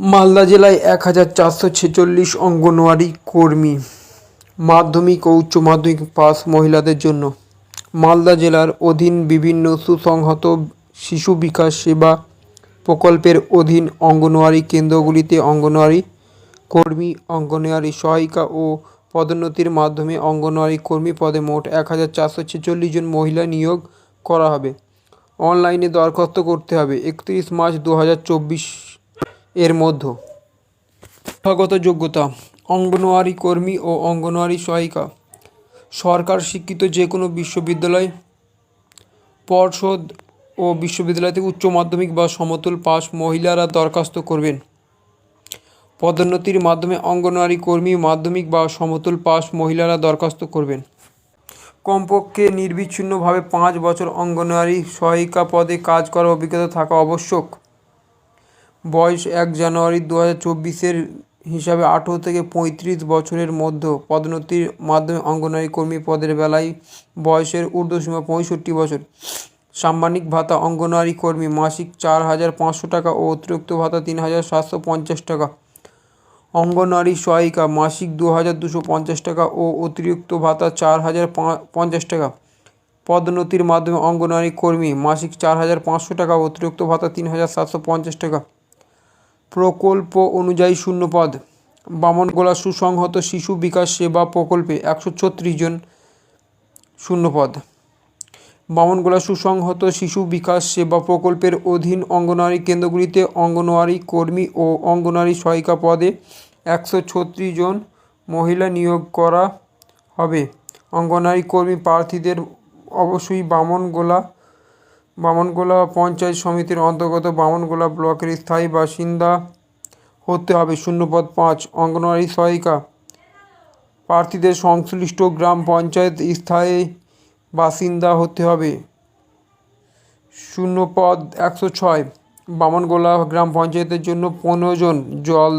মালদা জেলায় এক হাজার চারশো ছেচল্লিশ অঙ্গনওয়াড়ি কর্মী মাধ্যমিক ও উচ্চ মাধ্যমিক পাস মহিলাদের জন্য। মালদা জেলার অধীন বিভিন্ন সুসংহত শিশু বিকাশ সেবা প্রকল্পের অধীন অঙ্গনওয়াড়ি কেন্দ্রগুলিতে অঙ্গনওয়াড়ি কর্মী, অঙ্গনওয়াড়ি সহায়িকা ও পদোন্নতির মাধ্যমে অঙ্গনওয়াড়ি কর্মী পদে মোট এক হাজার চারশো ছেচল্লিশ জন মহিলা নিয়োগ করা হবে। অনলাইনে দরখাস্ত করতে হবে। একত্রিশ মার্চ দু হাজার চব্বিশ এর মধ্যে। শিক্ষাগত যোগ্যতা, অঙ্গনওয়াড়ি কর্মী ও অঙ্গনওয়াড়ি সহায়িকা, সরকার স্বীকৃত যে কোনো বিশ্ববিদ্যালয়, পর্ষদ ও বিশ্ববিদ্যালয় থেকে উচ্চ মাধ্যমিক বা সমতুল পাস মহিলারা দরখাস্ত করবেন। পদোন্নতির মাধ্যমে অঙ্গনওয়াড়ি কর্মী, মাধ্যমিক বা সমতুল পাস মহিলারা দরখাস্ত করবেন। কমপক্ষে নির্বিচ্ছিন্নভাবে পাঁচ বছর অঙ্গনওয়াড়ি সহায়িকা পদে কাজ করার অভিজ্ঞতা থাকা আবশ্যক। বয়স এক জানুয়ারি দু হাজার চব্বিশের হিসাবে আঠেরো থেকে পঁয়ত্রিশ বছরের মধ্যে পদোন্নতির মাধ্যমে অঙ্গনওয়াড়ি কর্মী পদের বেলায় বয়সের ঊর্ধ্বসীমা পঁয়ষট্টি বছর। সাম্মানিক ভাতা অঙ্গনওয়াড়ি কর্মী মাসিক চার হাজার পাঁচশো টাকা ও অতিরিক্ত ভাতা তিন হাজার সাতশো পঞ্চাশ টাকা। অঙ্গনওয়াড়ি সহায়িকা মাসিক দু হাজার দুশো পঞ্চাশ টাকা ও অতিরিক্ত ভাতা চার হাজার পঞ্চাশ টাকা। পদোন্নতির মাধ্যমে অঙ্গনওয়াড়ি কর্মী মাসিক চার হাজার পাঁচশো টাকা অতিরিক্ত ভাতা তিন হাজার সাতশো পঞ্চাশ টাকা। প্রকল্প অনুযায়ী শূন্যপদ। বামনগোলা সুসংহত শিশু বিকাশ সেবা প্রকল্পে একশো ছত্রিশ জন শূন্যপদ। বামনগোলা সুসংহত শিশু বিকাশ সেবা প্রকল্পের অধীন অঙ্গনওয়াড়ি কেন্দ্রগুলিতে অঙ্গনওয়াড়ি কর্মী ও অঙ্গনওয়াড়ি সহায়িকা পদে একশো ছত্রিশ জন মহিলা নিয়োগ করা হবে। অঙ্গনওয়াড়ি কর্মী প্রার্থীদের অবশ্যই বামনগোলা বামনগোলা পঞ্চায়েত সমিতির অন্তর্গত বামনগোলা ব্লকের স্থায়ী বাসিন্দা হতে হবে শূন্যপদ পাঁচ, অঙ্গনওয়াড়ি সহায়িকা। প্রার্থীদের সংশ্লিষ্ট গ্রাম পঞ্চায়েত স্থায়ী বাসিন্দা হতে হবে শূন্যপদ একশো ছয়। বামনগোলা গ্রাম পঞ্চায়েতের জন্য পনেরো জন, জল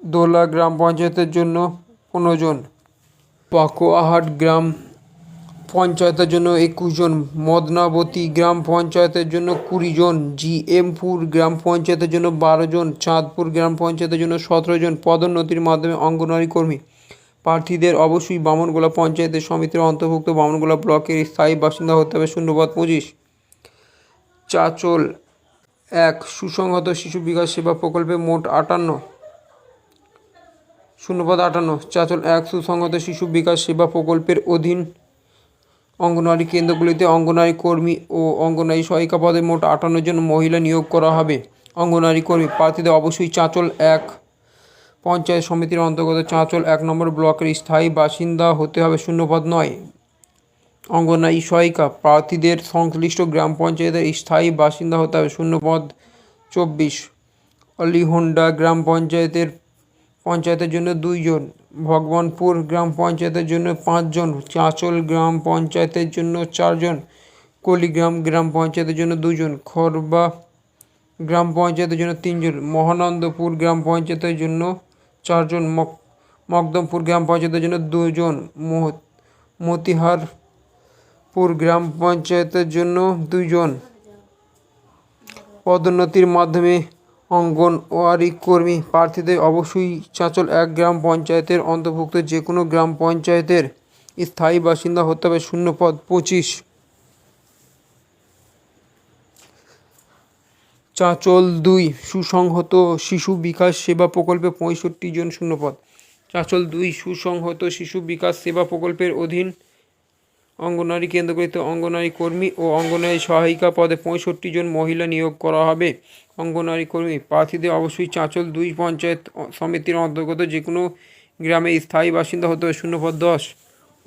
দোলা গ্রাম পঞ্চায়েতের জন্য পনেরো জন। পাকুয়াহাট গ্রাম পঞ্চায়েতের জন্য একুশ জন, মদনাবতী গ্রাম পঞ্চায়েতের জন্য কুড়ি জন, জিএমপুর গ্রাম পঞ্চায়েতের জন্য বারো জন, চাঁদপুর গ্রাম পঞ্চায়েতের জন্য সতেরো জন পদোন্নতির মাধ্যমে অঙ্গনওয়াড়ি কর্মী। প্রার্থীদের অবশ্যই বামনগোলা পঞ্চায়েতের সমিতির অন্তর্ভুক্ত বামনগোলা ব্লকের স্থায়ী বাসিন্দা হতে হবে শূন্যপদ পঁচিশ চাচল এক, সুসংহত শিশু বিকাশ সেবা প্রকল্পে মোট আটান্ন। শূন্যপদ আটান্ন, চাচল এক, সুসংহত শিশু বিকাশ সেবা প্রকল্পের অধীন অঙ্গনওয়াড়ি কেন্দ্রগুলিতে অঙ্গনওয়াড়ি কর্মী ও অঙ্গনওয়াড়ি সহায়িকা পদে মোট আটান্ন জন মহিলা নিয়োগ করা হবে। অঙ্গনওয়াড়ি কর্মী প্রার্থীদের অবশ্যই চাঁচল এক পঞ্চায়েত সমিতির অন্তর্গত চাঁচল এক নম্বর ব্লকের স্থায়ী বাসিন্দা হতে হবে শূন্যপদ নয়। অঙ্গনওয়াড়ি সহায়িকা প্রার্থীদের সংশ্লিষ্ট গ্রাম পঞ্চায়েতের স্থায়ী বাসিন্দা হতে হবে শূন্যপদ চব্বিশ। অলিহন্ডা গ্রাম পঞ্চায়েতের পঞ্চায়েতের জন্য দুইজন, ভগবানপুর গ্রাম পঞ্চায়েতের জন্য পাঁচজন, চাঁচল গ্রাম পঞ্চায়েতের জন্য চারজন, কলিগ্রাম গ্রাম পঞ্চায়েতের জন্য দুজন, খরবা গ্রাম পঞ্চায়েতের জন্য তিনজন, মহানন্দপুর গ্রাম পঞ্চায়েতের জন্য চারজন, মক, মকদমপুর গ্রাম পঞ্চায়েতের জন্য দুজন মতিহারপুর গ্রাম পঞ্চায়েতের জন্য দুইজন পদোন্নতির মাধ্যমে অঙ্গনওয়াড়ি কর্মী প্রার্থীদের অবশ্যই চাঁচল এক গ্রাম পঞ্চায়েতের অন্তর্ভুক্ত যে কোনো গ্রাম পঞ্চায়েতের স্থায়ী বাসিন্দা হতে হবে শূন্যপদ পঁচিশ। চাঁচল দুই, সুসংহত শিশু বিকাশ সেবা প্রকল্পে পঁয়ষট্টি জন শূন্যপদ চাঁচল দুই, সুসংহত শিশু বিকাশ সেবা প্রকল্পের অধীন অঙ্গনওয়াড়ি কেন্দ্রগুলিতে অঙ্গনওয়াড়ি কর্মী ও অঙ্গনওয়াড়ি সহায়িকা পদে পঁয়ষট্টি জন মহিলা নিয়োগ করা হবে। অঙ্গনওয়াড়ি কর্মী প্রার্থীদের অবশ্যই চাঁচল দুই পঞ্চায়েত সমিতির অন্তর্গত যে কোনো গ্রামে স্থায়ী বাসিন্দা হতে হবে, শূন্যপদ দশ।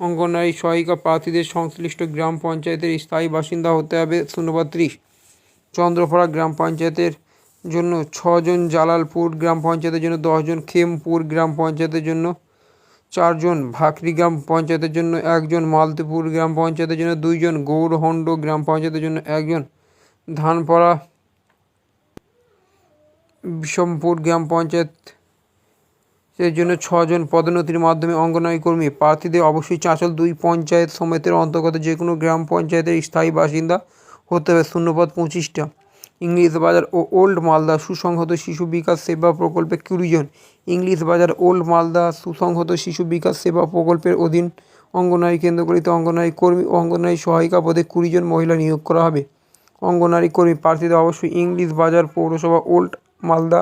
অঙ্গনওয়াড়ি সহায়িকা প্রার্থীদের সংশ্লিষ্ট গ্রাম পঞ্চায়েতের স্থায়ী বাসিন্দা হতে হবে, শূন্যপদ ত্রিশ। চন্দ্রপাড়া গ্রাম পঞ্চায়েতের জন্য ছজন, জালালপুর গ্রাম পঞ্চায়েতের জন্য দশজন, খেমপুর গ্রাম পঞ্চায়েতের জন্য চারজন ভাকরি গ্রাম পঞ্চায়েতের জন্য একজন, মালতীপুর গ্রাম পঞ্চায়েতের জন্য দুইজন গৌরহণ্ড গ্রাম পঞ্চায়েতের জন্য একজন, ধানপাড়া বিষমপুর গ্রাম পঞ্চায়েত এর জন্য ছজন পদোন্নতির মাধ্যমে অঙ্গনওয়াড়ি কর্মী। প্রার্থীদের অবশ্যই চাঁচল দুই পঞ্চায়েত সমিতির অন্তর্গত যে কোনো গ্রাম পঞ্চায়েতের স্থায়ী বাসিন্দা হতে হবে। শূন্যপদ পঁচিশটা। ইংলিশ বাজার ও ওল্ড মালদা সুসংহত শিশু বিকাশ সেবা প্রকল্পে কুড়ি জন। ইংলিশ বাজার, ওল্ড মালদা সুসংহত শিশু বিকাশ সেবা প্রকল্পের অধীন অঙ্গনওয়াড়ি কেন্দ্রগুলিতে অঙ্গনওয়াড়ি কর্মী ও অঙ্গনওয়াড়ি সহায়িকা পদে কুড়ি জন মহিলা নিয়োগ করা হবে। অঙ্গনওয়াড়ি কর্মী প্রার্থীদের অবশ্যই ইংলিশ বাজার পৌরসভা, ওল্ড মালদা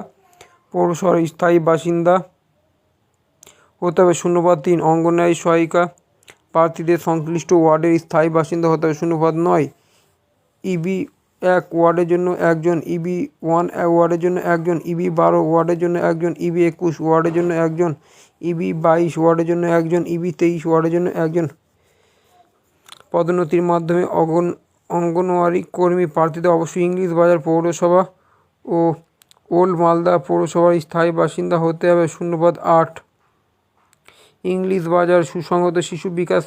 পৌরসভার স্থায়ী বাসিন্দা হতে হবে শূন্যপদ তিন। অঙ্গনওয়াড়ি সহায়িকা প্রার্থীদের সংশ্লিষ্ট ওয়ার্ডের স্থায়ী বাসিন্দা হতে হবে শূন্যপদ নয়। ইবি এক ওয়ার্ডের জন্য একজন ইবি ওয়ান ওয়ার্ডের জন্য একজন ইবি বারো ওয়ার্ডের জন্য একজন ইবি একুশ ওয়ার্ডের জন্য একজন ইবি বাইশ ওয়ার্ডের জন্য একজন ইবি তেইশ ওয়ার্ডের জন্য একজন পদোন্নতির মাধ্যমে অগন অঙ্গনওয়াড়ি কর্মী প্রার্থীদের অবশ্যই ইংলিশ বাজার পৌরসভা ও ওল্ড মালদা পৌরসভার স্থায়ী বাসিন্দা হতে হবে শূন্যপদ আট। ইংলিশ বাজার সুসংহত শিশু বিকাশ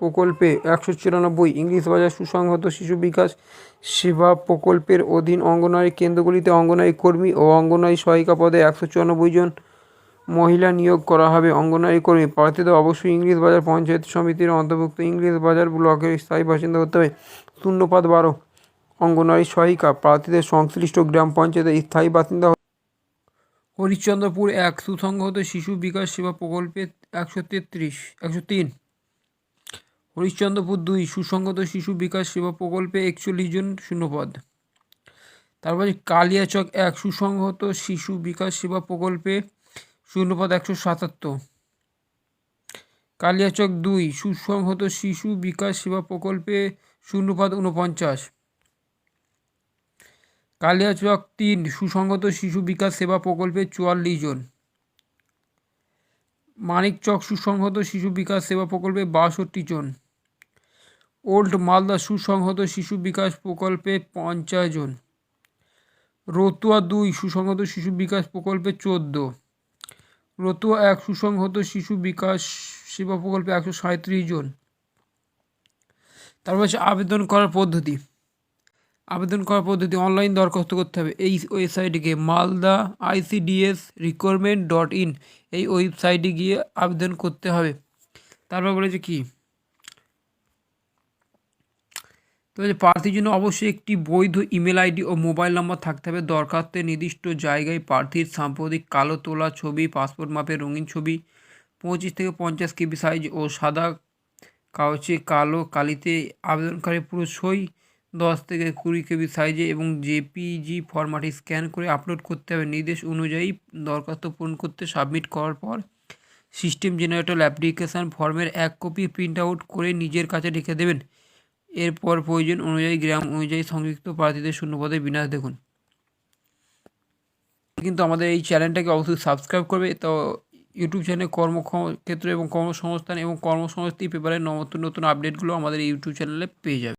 প্রকল্পে একশো চুরানব্বই ইংলিশ বাজার সুসংহত শিশু বিকাশ সেবা প্রকল্পের অধীন অঙ্গনওয়াড়ি কেন্দ্রগুলিতে অঙ্গনওয়াড়ি কর্মী ও অঙ্গনওয়াড়ি সহায়িকা পদে একশো চুরানব্বই জন মহিলা নিয়োগ করা হবে। অঙ্গনওয়াড়ি কর্মী প্রার্থীদের অবশ্যই ইংলিশ বাজার পঞ্চায়েত সমিতির অন্তর্ভুক্ত ইংলিশ বাজার ব্লকের স্থায়ী বাসিন্দা হতে হবে। শূন্যপাত বারো, অঙ্গনওয়াড়ি সহায়িকা প্রার্থীদের সংশ্লিষ্ট গ্রাম পঞ্চায়েতের স্থায়ী বাসিন্দা হরিশ্চন্দ্রপুর এক সুসংহত শিশু বিকাশ সেবা প্রকল্পে একশো তেত্রিশ, একশো তিন। হরিশ্চন্দ্রপুর দুই সুসংহত শিশু বিকাশ সেবা প্রকল্পে একচল্লিশ জন শূন্যপদ। তারপরে কালিয়াচক এক সুসংহত শিশু বিকাশ সেবা প্রকল্পে শূন্যপদ একশো সাতাত্তর। কালিয়াচক দুই সুসংহত শিশু বিকাশ সেবা প্রকল্পে শূন্যপদ উনপঞ্চাশ কালিয়াচক তিন সুসংহত শিশু বিকাশ সেবা প্রকল্পে চুয়াল্লিশ জন। মানিকচক সুসংহত শিশু বিকাশ সেবা প্রকল্পে বাষট্টি জন। ওল্ড মালদা সুসংহত শিশু বিকাশ প্রকল্পে পঞ্চাশ জন। রতুয়া দুই, সুসংহত শিশু বিকাশ প্রকল্পে চোদ্দ। রতুয়া এক, সুসংহত শিশু বিকাশ সেবা প্রকল্পে একশো সাঁত্রিশ জন। তারপর হচ্ছে আবেদন করার পদ্ধতি। আবেদন করার পদ্ধতি অনলাইন দরখাস্ত করতে হবে। এই ওয়েবসাইটে গিয়ে Malda ICDS requirement dot in এই ওয়েবসাইটে গিয়ে আবেদন করতে হবে। তারপর বলেছে কি? তো প্রার্থীর জন্য অবশ্যই একটি বৈধ ইমেল আইডি ও মোবাইল নম্বর থাকতে হবে। দরখাস্তের নির্দিষ্ট জায়গায় প্রার্থীর সাম্প্রতিক কালো তোলা ছবি, পাসপোর্ট মাপের রঙিন ছবি, পঁচিশ থেকে পঞ্চাশ কেবি সাইজ ও সাদা কাগজে কালো কালিতে আবেদনকারী পুরো সই, দশ থেকে কুড়ি কেবি সাইজে এবং জেপিজি ফরম্যাটে স্ক্যান করে আপলোড করতে হবে। নির্দেশ অনুযায়ী দরখাস্ত পূরণ করতে সাবমিট করার পর সিস্টেম জেনারেটর অ্যাপ্লিকেশান ফর্মের এক কপি প্রিন্ট আউট করে নিজের কাছে রেখে দেবেন। এরপর প্রয়োজন অনুযায়ী গ্রাম অনুযায়ী সংযুক্ত প্রার্থীদের শূন্যপদে বিন্যাস দেখুন। কিন্তু আমাদের এই চ্যানেলটাকে অবশ্যই সাবস্ক্রাইব করবে। তো ইউটিউব চ্যানেলে কর্মক্ষেত্র এবং কর্মসংস্থান এবং কর্মসংস্থান পেপারের নতুন নতুন আপডেটগুলো আমাদের ইউটিউব চ্যানেলে পেয়ে যাবে।